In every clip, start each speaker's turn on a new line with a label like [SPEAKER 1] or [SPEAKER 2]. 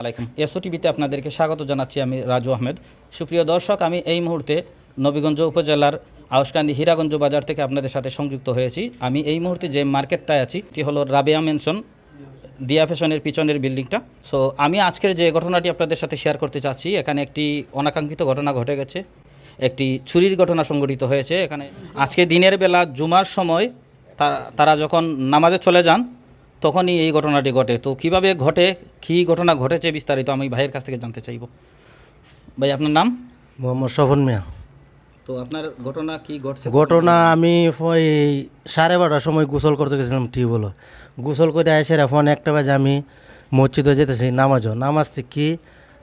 [SPEAKER 1] আলাইকুম। এসও টিভিতে আপনাদেরকে স্বাগত জানাচ্ছি আমি রাজু আহমেদ। সুপ্রিয় দর্শক, আমি এই মুহূর্তে নবীগঞ্জ উপজেলার আউসকান্দি হীরাগঞ্জ বাজার থেকে আপনাদের সাথে সংযুক্ত হয়েছি। আমি এই মুহূর্তে যে মার্কেটটায় আছি, এটি হলো রাবেয়া মেনশন দিয়া ফ্যাশনের পিছনের বিল্ডিংটা। সো আমি আজকের যে ঘটনাটি আপনাদের সাথে শেয়ার করতে চাচ্ছি, এখানে একটি অনাকাঙ্ক্ষিত ঘটনা ঘটে গেছে। একটি চুরির ঘটনা সংঘটিত হয়েছে। এখানে আজকে দিনের বেলা জুমার সময় তারা যখন নামাজে চলে যান তখনই এই ঘটনাটি ঘটে। তো কীভাবে ঘটে কী ঘটনা ঘটেছে বিস্তারিত আমি ভাইয়ের কাছ থেকে জানতে চাইব। ভাই আপনার নাম?
[SPEAKER 2] মোহাম্মদ সফন মিয়া।
[SPEAKER 1] তো আপনার ঘটনা কি ঘটছে?
[SPEAKER 2] ঘটনা আমি ওই সাড়ে বারোটার সময় গোসল করতে গেছিলাম ঠিক টিউবওয়েল। গোসল করে এসে ফোন একটা বাজে আমি মসজিদে যেতেছি নামাজও। নামাজ কি?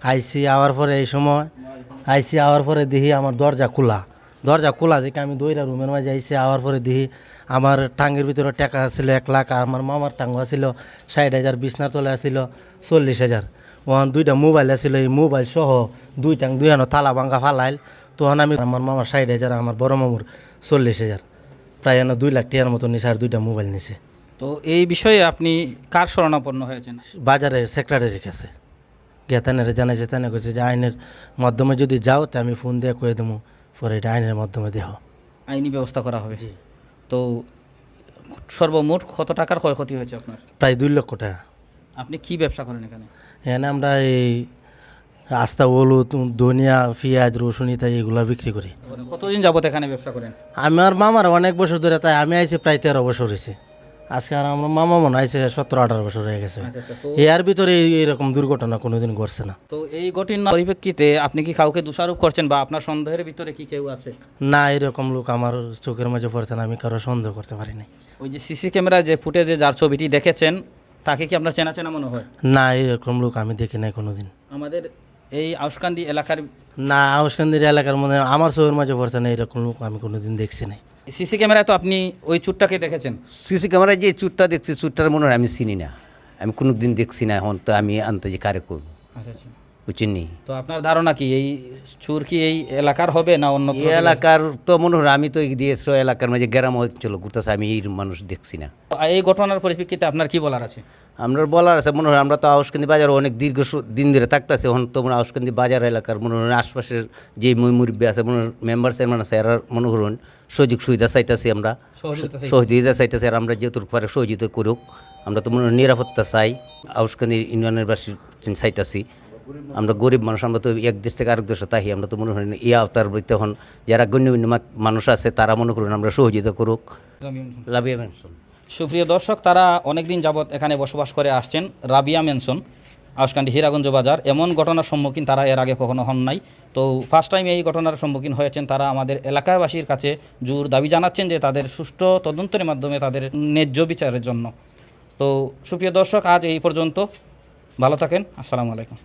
[SPEAKER 2] আইসি আওয়ার পরে এই সময় আইসি আওয়ার পরে দেখি আমার দরজা খোলা। দরজা খোলা দেখি আমি দইরা রুমের মাঝে আইসি আওয়ার পরে দেখি আমার টাঙ্গের ভিতরে টাকা ছিল এক লাখ আর আমার মামার টাঙ্গ ছিল ষাট হাজার বিছনার তলে আছিল চল্লিশ হাজার। ওখান দুইটা মোবাইল আছিল এই মোবাইল সহ দুই টাং দুই আনো তালা ভাঙ্গা ফালাইল। তখন আমি আমার মামার ষাট হাজার আমার বড় মামুর চল্লিশ হাজার। প্রায় এনে দুই লাখ টাকার মতো নিছে আর দুইটা মোবাইল নিছে।
[SPEAKER 1] তো এই বিষয়ে আপনি কার শরণাপন্ন হয়েছেন?
[SPEAKER 2] বাজারে সেক্রেটারির কাছে। গিয়া তানের জানাইছে তানে কইছে যে আইনের মাধ্যমে যদি যাও তা আমি ফোন দিয়ে কয়ে দেবো। পরে এটা আইনের মাধ্যমে দেহ।
[SPEAKER 1] আইনি ব্যবস্থা করা হবে। তো সর্বমোট কত টাকার ক্ষয়ক্ষতি হয়েছে আপনার?
[SPEAKER 2] প্রায় দুই লক্ষ টাকা।
[SPEAKER 1] আপনি কি ব্যবসা করেন এখানে?
[SPEAKER 2] এখানে আমরা এই আস্তা হলুদ ধনিয়া পেঁয়াজ রসুন ইত্যাদি এগুলো বিক্রি করি।
[SPEAKER 1] কতদিন যাবত এখানে ব্যবসা করেন?
[SPEAKER 2] আমার মামার অনেক বছর ধরে তাই আমি আইছি প্রায় তেরো বছর হয়েছে। আজকে আর আমার মামা মনে হয়েছে সতেরো আঠারো বছর হয়ে গেছে।
[SPEAKER 1] আচ্ছা আচ্ছা
[SPEAKER 2] এর ভিতরে এইরকম দুর্ঘটনা কোনোদিন ঘটছে না।
[SPEAKER 1] তো এই ঘটনার পরিপ্রেক্ষিতে আপনি কি কাউকে দোষারোপ করছেন বা আপনার সন্দেহের ভিতরে কি কেউ আছে?
[SPEAKER 2] না এরকম লোক আমার চোখের মাঝে পড়ছে না আমি কারও সন্দেহ করতে পারি নাই
[SPEAKER 1] ওই যে সিসি ক্যামেরা যে ফুটেজে যার ছবিটি দেখেছেন তাকে কি আপনার চেনা চেনা মনে হয়?
[SPEAKER 2] না এরকম লোক আমি দেখি নাই কোনোদিন।
[SPEAKER 1] আমাদের এই আউসকান্দি এলাকার
[SPEAKER 2] না আউসকান্দির এলাকার মধ্যে আমার চোখের মাঝে পড়ছে না এরকম লোক আমি কোনোদিন দেখছি নাই।
[SPEAKER 1] সিসি ক্যামেরায় তো আপনি ওই চুরটাকে দেখেছেন।
[SPEAKER 3] সিসি ক্যামেরায় যে চুরটা দেখছি চুরটার মনে হয় আমি চিনি না। আমি কোনো দিন দেখছি না এখন তো আমি আনতে যে কারে করব।
[SPEAKER 1] আচ্ছা আচ্ছা।
[SPEAKER 3] বুঝিনি
[SPEAKER 1] তো আপনার ধারণা কি এই চুর কি এই এলাকার হবে না অন্য
[SPEAKER 3] এলাকার তো মনে হয় আমি তো দিয়েছ এলাকার মাঝে গ্রাম অঞ্চল ঘুরতেছে আমি এই মানুষ দেখছি না।
[SPEAKER 1] এই ঘটনার পরিপ্রেক্ষিতে আপনার কি বলার আছে?
[SPEAKER 3] আমরা বলার আছে মনে হয় আমরা তো আউসকান্দি বাজার অনেক দীর্ঘ দিন ধরে থাকতেছে এখন তো মনে আউসকান্দি বাজার এলাকার মনে হয় আশপাশের যে মুরব্বী আছে মনে হয় মেম্বার চেয়ারম্যান আছে এরা মনে করুন সুযোগ সুবিধা চাইতেছি আমরা।
[SPEAKER 1] সহযোগিতা চাই।
[SPEAKER 3] চাইতেছি আর আমরা যেহেতু পারে সহযোগিতা করুক আমরা তো মনে হয় নিরাপত্তা চাই আউসকান্দি ইউনিয়নের বাসী চাইতেছি। আমরা গরিব মানুষ আমরা তো এক দেশ থেকে আরেক দেশে তাহি আমরা তো মনে হয় এই আওতার তখন যারা গণ্যমান্য মা- মানুষ আছে তারা মনে করুন আমরা সহযোগিতা করুক। লাভ
[SPEAKER 1] সুপ্রিয় দর্শক, তারা অনেকদিন যাবৎ এখানে বসবাস করে আসছেন রাবিয়া মেনশন আউসকান্দি হীরাগঞ্জ বাজার। এমন ঘটনার সম্মুখীন তারা এর আগে কখনো হন নাই। তো ফার্স্ট টাইম এই ঘটনার সম্মুখীন হয়েছেন তারা আমাদের এলাকাবাসীর কাছে জোর দাবি জানাচ্ছেন যে তাদের সুষ্ঠু তদন্তের মাধ্যমে তাদের ন্যায্য বিচারের জন্য। তো সুপ্রিয় দর্শক, আজ এই পর্যন্ত। ভালো থাকেন। আসসালামু আলাইকুম।